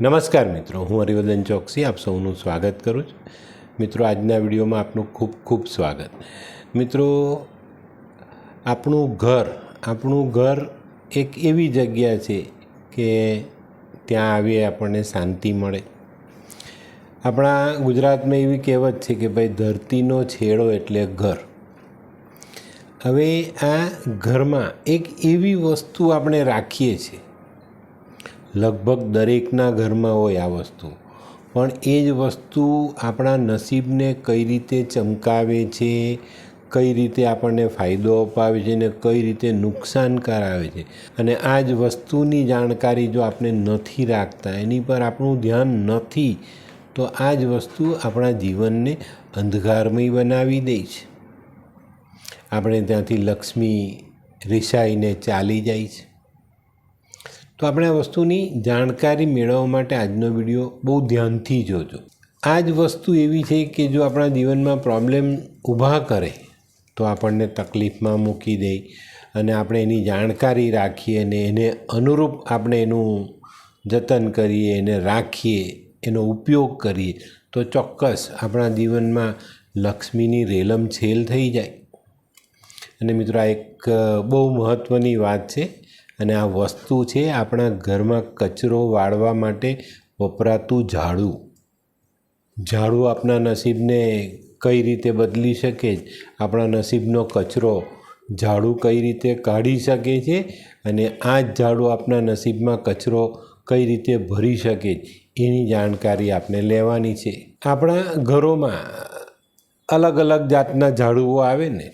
નમસ્કાર મિત્રો, હું હરિવર્ધન ચોકસી, આપ સૌનું સ્વાગત કરું છું. મિત્રો, આજના વિડીયોમાં આપનું ખૂબ ખૂબ સ્વાગત. મિત્રો, આપણું ઘર આપણું ઘર એક એવી જગ્યા છે કે ત્યાં આવીએ આપણને શાંતિ મળે. આપણા ગુજરાતમાં એવી કહેવત છે કે ભાઈ, ધરતીનો છેડો એટલે ઘર. હવે આ ઘરમાં એક એવી વસ્તુ આપણે રાખીએ છીએ લગભગ દરેકના ઘરમાં હોય આ વસ્તુ. પણ એ જ વસ્તુ આપણા નસીબને કઈ રીતે ચમકાવે છે, કઈ રીતે આપણને ફાયદો અપાવે છે ને કઈ રીતે નુકસાન કરાવે છે. અને આ જ વસ્તુની જાણકારી જો આપણે નથી રાખતા, એની પર આપણું ધ્યાન નથી, તો આ જ વસ્તુ આપણા જીવનને અંધકારમય બનાવી દે છે. આપણે ત્યાંથી લક્ષ્મી રિસાઈને ચાલી જાય છે. તો આપણે આ વસ્તુની જાણકારી મેળવવા માટે આજનો વીડિયો બહુ ધ્યાનથી જોજો. આ જ વસ્તુ એવી છે કે જો આપણા જીવનમાં પ્રોબ્લેમ ઊભા કરે, તો આપણને તકલીફમાં મૂકી દે અને આપણે એની જાણકારી રાખીએ અને એને અનુરૂપ આપણે એનું જતન કરીએ, એને રાખીએ, એનો ઉપયોગ કરીએ, તો ચોક્કસ આપણા જીવનમાં લક્ષ્મીની રેલમ છેલ થઈ જાય. અને મિત્રો આ એક બહુ મહત્ત્વની વાત છે અને આ વસ્તુ છે આપણા ઘરમાં કચરો વાળવા માટે વપરાતું ઝાડુ. ઝાડુ આપણા નસીબને કઈ રીતે બદલી શકે? આપણા નસીબનો કચરો ઝાડુ કઈ રીતે કાઢી શકે છે? અને આ જ ઝાડુ આપણા નસીબમાં કચરો કઈ રીતે ભરી શકે? એની જાણકારી આપણે લેવાની છે. આપણા ઘરોમાં અલગ અલગ જાતના ઝાડુઓ આવે ને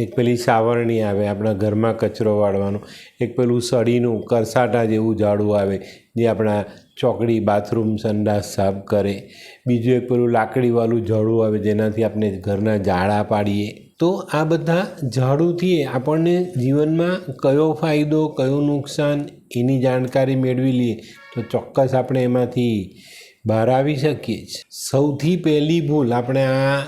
એક પેલી સાવરણી આવે, આપણા ઘરમાં કચરો વાળવાનો. એક પેલું સળીનું કરસાટા જેવું ઝાડું આવે, જે આપણા ચોકડી બાથરૂમ સંડાસ સાફ કરે. બીજું એક પેલું લાકડીવાળું ઝાડું આવે, જેનાથી આપણે ઘરના જાળા પાડીએ. તો આ બધા ઝાડુથી આપણને જીવનમાં કયો ફાયદો, કયું નુકસાન, એની જાણકારી મેળવી લઈએ, તો ચોક્કસ આપણે એમાંથી બહાર આવી શકીએ છીએ સૌથી પહેલી ભૂલ આપણે આ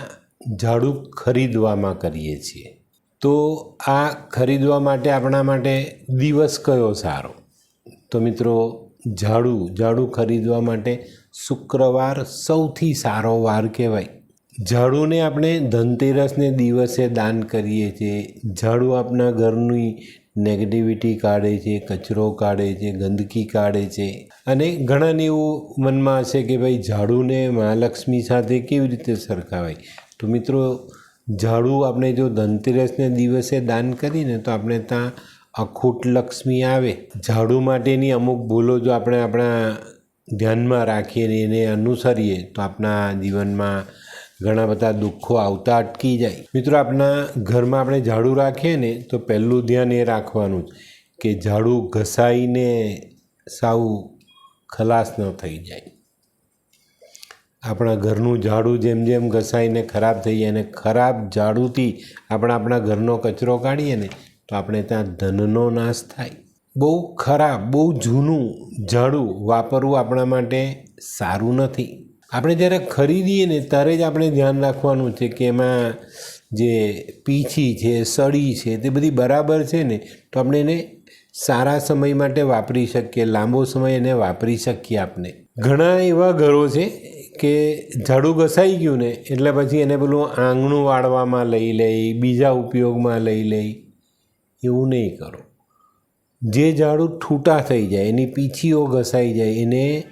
ઝાડુ ખરીદવામાં કરીએ છીએ. તો આ ખરીદવા માટે આપણા માટે દિવસ કયો સારો? તો મિત્રો, ઝાડુ ઝાડુ ખરીદવા માટે શુક્રવાર સૌથી સારો વાર કહેવાય. ઝાડુને આપણે ધનતેરસને દિવસે દાન કરીએ છીએ. ઝાડુ આપણા ઘરની નેગેટિવિટી કાઢે છે, કચરો કાઢે છે, ગંદકી કાઢે છે. અને ઘણાને એવું મનમાં હશે કે ભાઈ, ઝાડુને મહાલક્ષ્મી સાથે કેવી રીતે સરખાવાય? તો મિત્રો ઝાડુ આપણે જો ધનતેરસને દિવસે દાન કરીને તો આપણે ત્યાં અખૂટ લક્ષ્મી આવે. ઝાડુ માટેની અમુક ભૂલો જો આપણે આપણા ધ્યાનમાં રાખીએ ને એને અનુસરીએ તો આપણા જીવનમાં ઘણા બધા દુઃખો આવતા અટકી જાય. મિત્રો, આપણા ઘરમાં આપણે ઝાડુ રાખીએ ને તો પહેલું ધ્યાન એ રાખવાનું કે ઝાડુ ઘસાઈને સાવ ખલાસ ન થઈ જાય. આપણા ઘરનું ઝાડુ જેમ જેમ ઘસાઈને ખરાબ થઈએ અને ખરાબ ઝાડુથી આપણે આપણા ઘરનો કચરો કાઢીએ ને, તો આપણે ત્યાં ધનનો નાશ થાય. બહુ ખરાબ, બહુ જૂનું ઝાડું વાપરવું આપણા માટે સારું નથી. આપણે જ્યારે ખરીદીએ ને, ત્યારે જ આપણે ધ્યાન રાખવાનું છે કે એમાં જે પીછી છે સળી છે, તે બધી બરાબર છે ને, તો આપણે એને સારા સમય માટે વાપરી શકીએ, લાંબો સમય એને વાપરી શકીએ આપણે. ઘણા એવા ઘરો છે કે ઝાડુ ઘસાઈ ગયું ને, એટલે પછી એને પેલું આંગણું વાળવામાં લઈ લઈ, બીજા ઉપયોગમાં લઈ લઈ, એવું નહીં કરો. જે ઝાડુ ઠૂટા થઈ જાય, એની પીછીઓ ઘસાઈ જાય, એને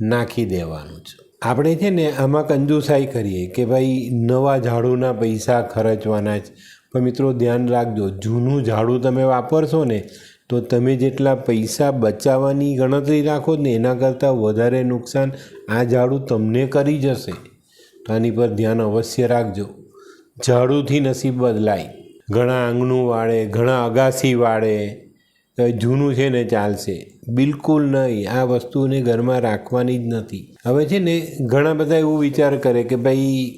નાખી દેવાનું છે. આપણે છે ને આમાં કંજુસાઈ કરીએ કે ભાઈ નવા ઝાડુના પૈસા ખર્ચવાના જ પણ મિત્રો ધ્યાન રાખજો, જૂનું ઝાડુ તમે વાપરશો ને તો તમે જેટલા પૈસા બચાવવાની ગણતરી રાખો ને એના કરતાં વધારે નુકસાન આ ઝાડુ તમને કરી જશે. તો આની પર ધ્યાન અવશ્ય રાખજો. ઝાડુથી નસીબ બદલાય. ઘણા આંગણું વાળે, ઘણા અગાસી વાળે જૂનું છે ને ચાલશે. બિલકુલ નહીં, આ વસ્તુને ઘરમાં રાખવાની જ નથી. હવે છે ને ઘણા બધા એવું વિચાર કરે કે ભાઈ,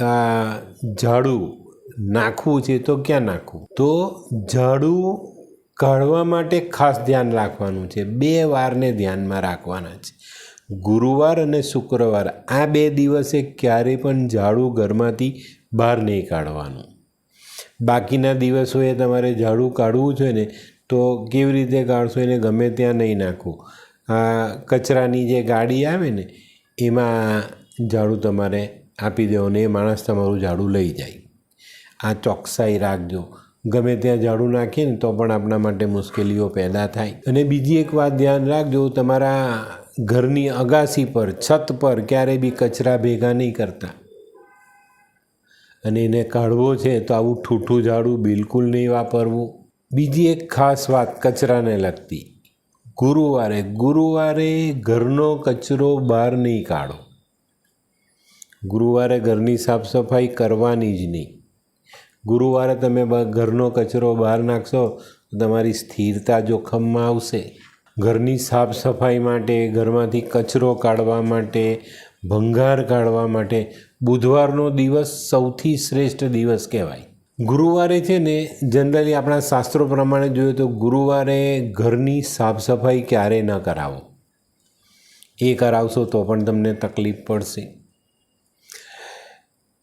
આ ઝાડુ નાખવું છે તો ક્યાં નાખવું? તો ઝાડુ કાઢવા માટે ખાસ ધ્યાન રાખવાનું છે. બે વારને ધ્યાનમાં રાખવાના છે. ગુરુવાર અને શુક્રવાર, આ બે દિવસે ક્યારેય પણ ઝાડુ ઘરમાંથી બહાર નહીં કાઢવાનું. બાકીના દિવસોએ તમારે ઝાડુ કાઢવું છે ને, તો કેવી રીતે કાઢશો એને ગમે ત્યાં નહીં નાખવું આ કચરાની જે ગાડી આવે ને, એમાં ઝાડુ તમારે આપી દેવાનું, એ માણસ તમારું ઝાડુ લઈ જાય. આ ચોકસાઈ રાખજો. ગમે ત્યાં ઝાડુ નાખીએ ને તો પણ આપણા માટે મુશ્કેલીઓ પેદા થાય. અને બીજી એક વાત ધ્યાન રાખજો, તમારા ઘરની અગાસી પર, છત પર ક્યારેય બી કચરા ભેગા નહીં કરતા. અને એને કાઢવો છે તો આવું ઠૂઠું ઝાડું બિલકુલ નહીં વાપરવું. બીજી એક ખાસ વાત કચરાને લગતી. ગુરુવારે ગુરુવારે ઘરનો કચરો બહાર નહીં કાઢો. ગુરુવારે ઘરની સાફ સફાઈ કરવાની જ નહીં. ગુરુવારે તમે ઘરનો કચરો બહાર નાખશો, તો તમારી સ્થિરતા જોખમમાં આવશે. ઘરની સાફ સફાઈ માટે, ઘરમાંથી કચરો કાઢવા માટે, ભંગાર કાઢવા માટે બુધવારનો દિવસ સૌથી શ્રેષ્ઠ દિવસ કહેવાય. ગુરુવારે છે ને, જનરલી આપણા શાસ્ત્રો પ્રમાણે જોઈએ તો ગુરુવારે ઘરની સાફ સફાઈ ક્યારે ન કરાવો. એ કરાવશો તો પણ તમને તકલીફ પડશે.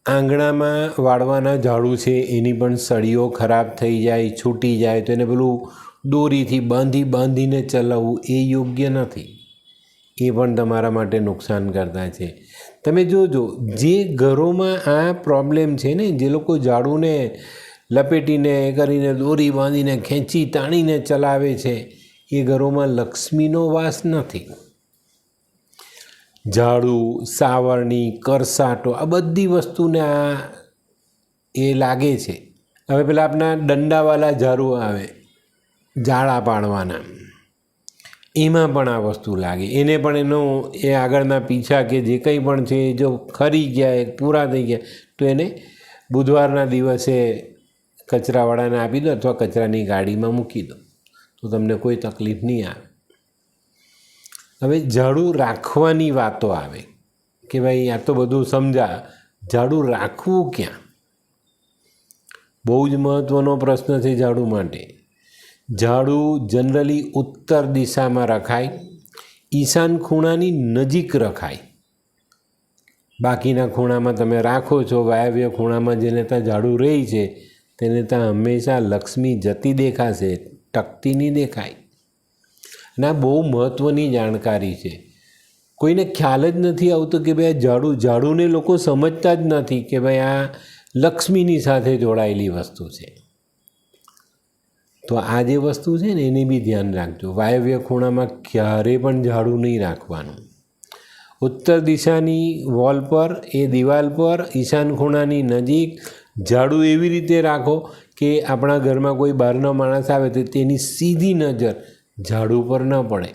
આંગણામાં વાળવાના ઝાડુ છે, એની પણ સળીઓ ખરાબ થઈ જાય, છૂટી જાય, તો એને પેલું દોરીથી બાંધી બાંધીને ચલાવવું એ યોગ્ય નથી. એ પણ તમારા માટે નુકસાન કરતા છે. તમે જોજો, જે ઘરોમાં આ પ્રોબ્લેમ છે ને, જે લોકો ઝાડુને લપેટીને એ કરીને દોરી બાંધીને ખેંચી, તાણીને ચલાવે છે, એ ઘરોમાં લક્ષ્મીનો વાસ નથી. ઝાડુ, સાવરણી, કરસાટો આ બધી વસ્તુને આ એ લાગે છે. હવે પેલા આપણા દંડાવાળા ઝાડુ આવે, ઝાડા પાડવાના. એમાં પણ આ વસ્તુ લાગે. એને પણ એનો, એ આગળના પીછા કે જે કંઈ પણ છે જો ખરી ગયા પૂરા થઈ ગયા, તો એને બુધવારના દિવસે કચરાવાળાને આપી દો અથવા કચરાની ગાડીમાં મૂકી દો. તો તમને કોઈ તકલીફ નહીં આવે. હવે ઝાડુ રાખવાની વાતો આવે કે ભાઈ આ તો બધું સમજા ઝાડુ રાખવું ક્યાં? બહુ જ મહત્ત્વનો પ્રશ્ન છે ઝાડુ માટે. ઝાડુ જનરલી ઉત્તર દિશામાં રખાય, ઈશાન ખૂણાની નજીક રખાય. બાકીના ખૂણામાં તમે રાખો છો, વાયવ્ય ખૂણામાં જેને ત્યાં ઝાડુ રહી છે, તેને ત્યાં હંમેશા લક્ષ્મી જતી દેખાશે, ટકતી નહીં દેખાય. અને આ બહુ મહત્ત્વની જાણકારી છે. કોઈને ખ્યાલ જ નથી આવતો કે ભાઈ આ ઝાડુ ઝાડુને લોકો સમજતા જ નથી કે ભાઈ આ લક્ષ્મીની સાથે જોડાયેલી વસ્તુ છે. તો આ જે વસ્તુ છે ને એને બી ધ્યાન રાખજો. વાયવ્ય ખૂણામાં ક્યારે પણ ઝાડુ નહીં રાખવાનું. ઉત્તર દિશાની વોલ પર, એ દિવાલ પર, ઈશાન ખૂણાની નજીક ઝાડુ એવી રીતે રાખો કે આપણા ઘરમાં કોઈ બહારનો માણસ આવે તો તેની સીધી નજર ઝાડુ પર ન પડે.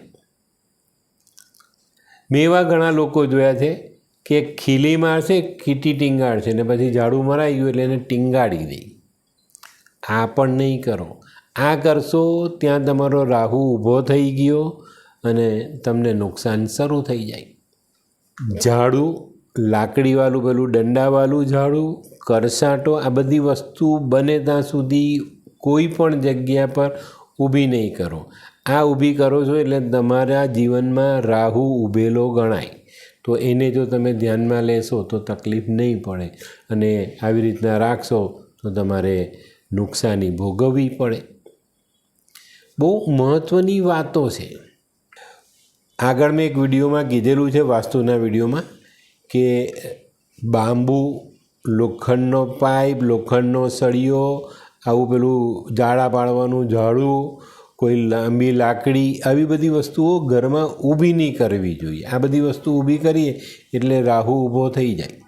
મેં એવા ઘણા લોકો જોયા છે કે ખીલી મારશે ખીટી ટીંગાડશે ને પછી ઝાડુ મરાઈ ગયું એટલે એને ટીંગાડી દે. આ પણ નહીં કરો. આ કરશો ત્યાં તમારો રાહુ ઊભો થઈ ગયો અને તમને નુકસાન શરૂ થઈ જાય. ઝાડુ, લાકડીવાળું પેલું દંડાવાળું ઝાડુ, કરસાટો, આ બધી વસ્તુ બને ત્યાં સુધી કોઈ પણ જગ્યા પર ઊભી નહીં કરો. આ ઊભી કરો છો એટલે તમારા જીવનમાં રાહુ ઊભેલો ગણાય. તો એને જો તમે ધ્યાનમાં લેશો તો તકલીફ નહીં પડે અને આવી રીતના રાખશો તો તમારે નુકસાની ભોગવવી પડે. બહુ મહત્ત્વની વાતો છે. આગળ મેં એક વિડીયોમાં કીધેલું છે વાસ્તુના વિડીયોમાં કે બાંબુ, લોખંડનો પાઇપ, લોખંડનો સળિયો, આવું પેલું જાળા પાડવાનું ઝાડું કોઈ લાંબી લાકડી આવી બધી વસ્તુઓ ઘરમાં ઊભી નહીં કરવી જોઈએ. આ બધી વસ્તુ ઊભી કરીએ એટલે રાહુ ઊભો થઈ જાય.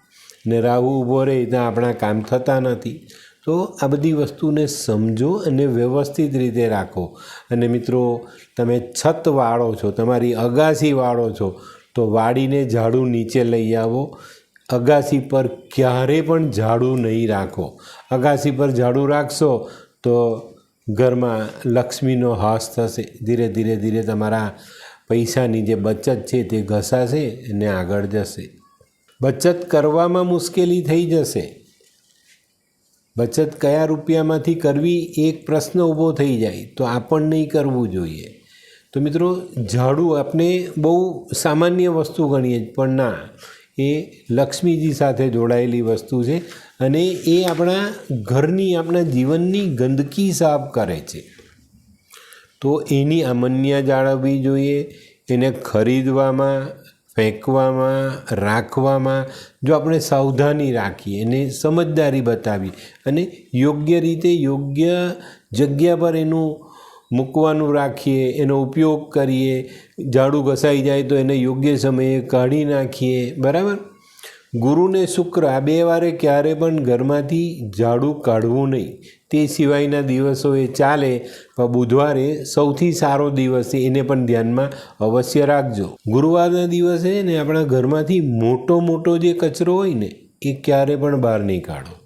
ને રાહુ ઊભો રહે ત્યાં આપણા કામ થતા નથી. તો આ બધી વસ્તુને સમજો અને વ્યવસ્થિત રીતે રાખો. અને મિત્રો, તમે છત વાળો છો, તમારી અગાસી વાળો છો, તો વાળીને ઝાડુ નીચે લઈ આવો. અગાસી પર ક્યારે પણ ઝાડુ નહીં રાખો. અગાસી પર ઝાડુ રાખશો તો ઘરમાં લક્ષ્મીનો હાસ થશે. ધીરે ધીરે ધીરે તમારા પૈસાની જે બચત છે તે ઘસાશે અને આગળ જશે. બચત કરવામાં મુશ્કેલી થઈ જશે. બચત કયા રૂપિયામાંથી કરવી એક પ્રશ્ન ઊભો થઈ જાય. તો આ પણ નહીં કરવું જોઈએ. તો મિત્રો, ઝાડુ આપણે બહુ સામાન્ય વસ્તુ ગણીએ પણ ના. એ લક્ષ્મીજી સાથે જોડાયેલી વસ્તુ છે અને એ આપણા ઘરની, આપણા જીવનની ગંદકી સાફ કરે છે. તો એની અમન્યા જાળવવી જોઈએ, એને ખરીદવામાં, ફેંકવામાં, રાખવામાં, જો આપણે સાવધાની રાખીએ, એને સમજદારી બતાવી અને યોગ્ય રીતે, યોગ્ય જગ્યા પર એનું મૂકવાનું રાખીએ, એનો ઉપયોગ કરીએ, ઝાડુ ઘસાઈ જાય તો એને યોગ્ય સમયે કાઢી નાખીએ, બરાબર? ગુરુને શુક્ર આ બે વારે ક્યારે પણ ઘરમાંથી ઝાડુ કાઢવું નહીં. તે સિવાયના દિવસો એ ચાલે, પણ બુધવારે સૌથી સારો દિવસ છે એને પણ ધ્યાનમાં અવશ્ય રાખજો. ગુરુવારના દિવસે ને આપણા ઘરમાંથી મોટો મોટો જે કચરો હોય ને, એ ક્યારે પણ બહાર નહીં કાઢો.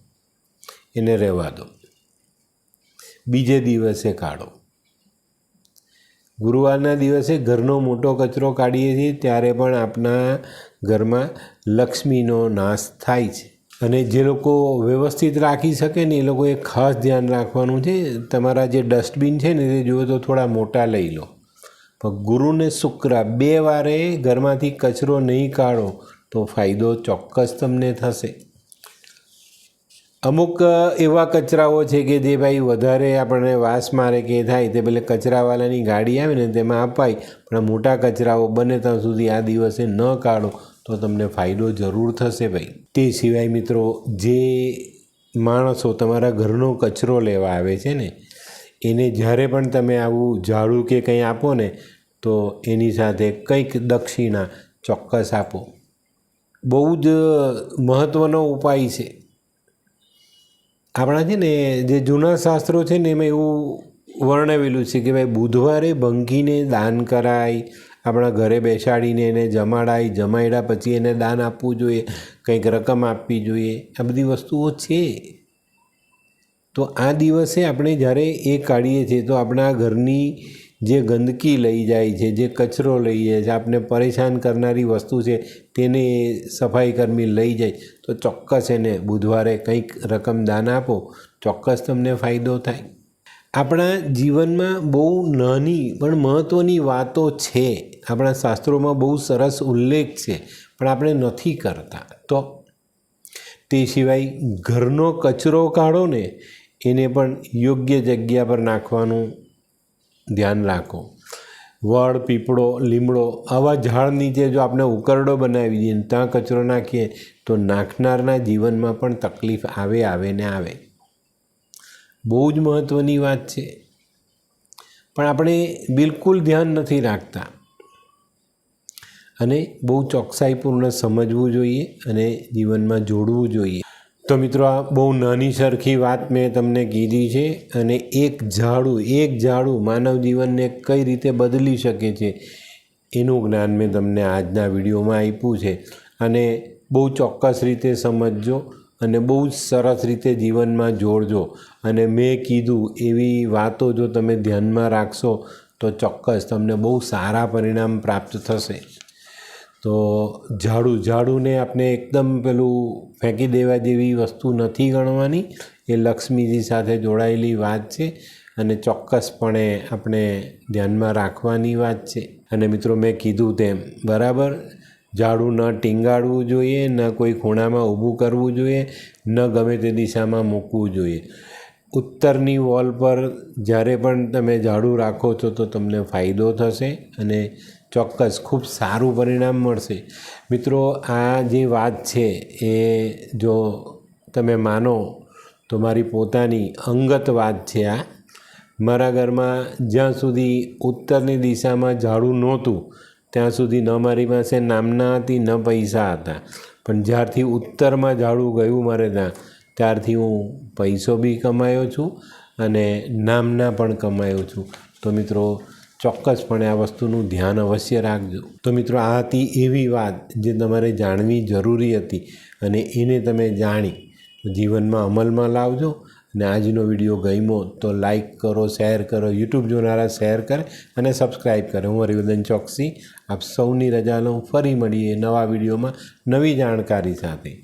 એને રહેવા દો. બીજે દિવસે કાઢો. ગુરુવારના દિવસે ઘરનો મોટો કચરો કાઢીએ છીએ, ત્યારે પણ આપણા ઘરમાં લક્ષ્મીનો નાશ થાય છે. અને જે લોકો વ્યવસ્થિત રાખી શકે ને એ લોકોએ ખાસ ધ્યાન રાખવાનું છે. તમારા જે ડસ્ટબિન છે ને તે જુઓ તો થોડા મોટા લઈ લો. પણ ગુરુને શુક્ર, બે વારે ઘરમાંથી કચરો નહીં કાઢો તો ફાયદો ચોક્કસ તમને થશે. અમુક એવા કચરાઓ છે કે જે ભાઈ વધારે આપણને વાસ મારે કે થાય તે પેલે કચરાવાલાની ગાડી આવે ને તેમાં અપાય. પણ મોટા કચરાઓ બને ત્યાં સુધી આ દિવસે ન કાઢો તો તમને ફાયદો જરૂર થશે ભાઈ. તે સિવાય મિત્રો, જે માણસો તમારા ઘરનો કચરો લેવા આવે છે ને, એને જ્યારે પણ તમે આવું ઝાડું કે કંઈ આપો ને, તો એની સાથે કંઈક દક્ષિણા ચોક્કસ આપો. બહુ જ મહત્ત્વનો ઉપાય છે. આપણા છે ને જે જૂના શાસ્ત્રો છે ને એમાં એવું વર્ણવેલું છે કે ભાઈ બુધવારે બંકીને દાન કરાય, આપણા ઘરે બેસાડીને એને જમાડાય જમાડ્યા પછી એને દાન આપવું જોઈએ, કંઈક રકમ આપવી જોઈએ, આ બધી વસ્તુઓ છે. તો આ દિવસે આપણે જ્યારે એ કાઢીએ છીએ તો આપણા ઘરની જે ગંદકી લઈ જાય છે, જે કચરો લઈ જાય છે આપણે પરેશાન કરનારી વસ્તુ છે, તેને સફાઈ કર્મી લઈ જાય. તો ચોક્કસ એને બુધવારે કંઈક રકમ દાન આપો, ચોક્કસ તમને ફાયદો થાય. આપણા જીવનમાં બહુ નાની પણ મહત્ત્વની વાતો છે. આપણા શાસ્ત્રોમાં બહુ સરસ ઉલ્લેખ છે, પણ આપણે નથી કરતા. તો તે સિવાય ઘરનો કચરો કાઢો ને, એને પણ યોગ્ય જગ્યા પર નાખવાનું ધ્યાન રાખો. વડ, પીપળો, લીમડો આવા ઝાડ નીચે જો આપણે ઉકરડો બનાવી દઈએ ને ત્યાં કચરો નાખીએ તો નાખનારના જીવનમાં પણ તકલીફ આવે આવે ને આવે. બહુ જ મહત્ત્વની વાત છે. પણ આપણે બિલકુલ ધ્યાન નથી રાખતા. અને બહુ ચોકસાઈપૂર્ણ સમજવું જોઈએ અને જીવનમાં જોડવું જોઈએ. તો મિત્રો, આ બહુ નાની સરખી વાત મેં તમને કીધી છે અને એક ઝાડુ એક ઝાડુ માનવ જીવનને કઈ રીતે બદલી શકે છે, એનું જ્ઞાન મેં તમને આજના વિડીયોમાં આપ્યું છે. અને બહુ ચોક્કસ રીતે સમજજો અને બહુ જ સરસ રીતે જીવનમાં જોડજો. અને મેં કીધું એવી વાતો જો તમે ધ્યાનમાં રાખશો તો ચોક્કસ તમને બહુ સારા પરિણામ પ્રાપ્ત થશે. તો ઝાડુ, ઝાડુને આપણે એકદમ પેલું ફેંકી દેવા જેવી વસ્તુ નથી ગણવાની. એ લક્ષ્મીજી સાથે જોડાયેલી વાત છે અને ચોક્કસપણે આપણે ધ્યાનમાં રાખવાની વાત છે. અને મિત્રો, મેં કીધું તેમ, બરાબર? ઝાડુ ન ટીંગાડવું જોઈએ, ન કોઈ ખૂણામાં ઊભું કરવું જોઈએ, ન ગમે તે દિશામાં મૂકવું જોઈએ. ઉત્તરની વોલ પર જ્યારે પણ તમે ઝાડુ રાખો છો તો તમને ફાયદો થશે અને ચોક્કસ ખૂબ સારું પરિણામ મળશે. મિત્રો, આ જે વાત છે એ જો તમે માનો તો મારી પોતાની અંગત વાત છે આ. મારા ઘરમાં જ્યાં સુધી ઉત્તરની દિશામાં ઝાડુ નહોતું, ત્યાં સુધી ન મારી પાસે નામના હતી, ન પૈસા હતા. પણ જ્યારથી ઉત્તરમાં ઝાડુ ગયું મારે ત્યાં ત્યારથી હું પૈસો બી કમાયો છું અને નામના પણ કમાયો છું. તો મિત્રો, ચોક્કસપણે આ વસ્તુનું ધ્યાન અવશ્ય રાખજો. તો મિત્રો, આ હતી એવી વાત જે તમારે જાણવી જરૂરી હતી અને એને તમે જાણી જીવનમાં અમલમાં લાવજો. અને આજનો વીડિયો ગમ્યો તો લાઈક કરો, શેર કરો, યુટ્યુબ જોનારા શેર કરે અને સબસ્ક્રાઈબ કરે. હું હરિવર્ધન ચોકસી, આપ સૌની રજા લઉં. ફરી મળીએ નવા વિડીયોમાં નવી જાણકારી સાથે.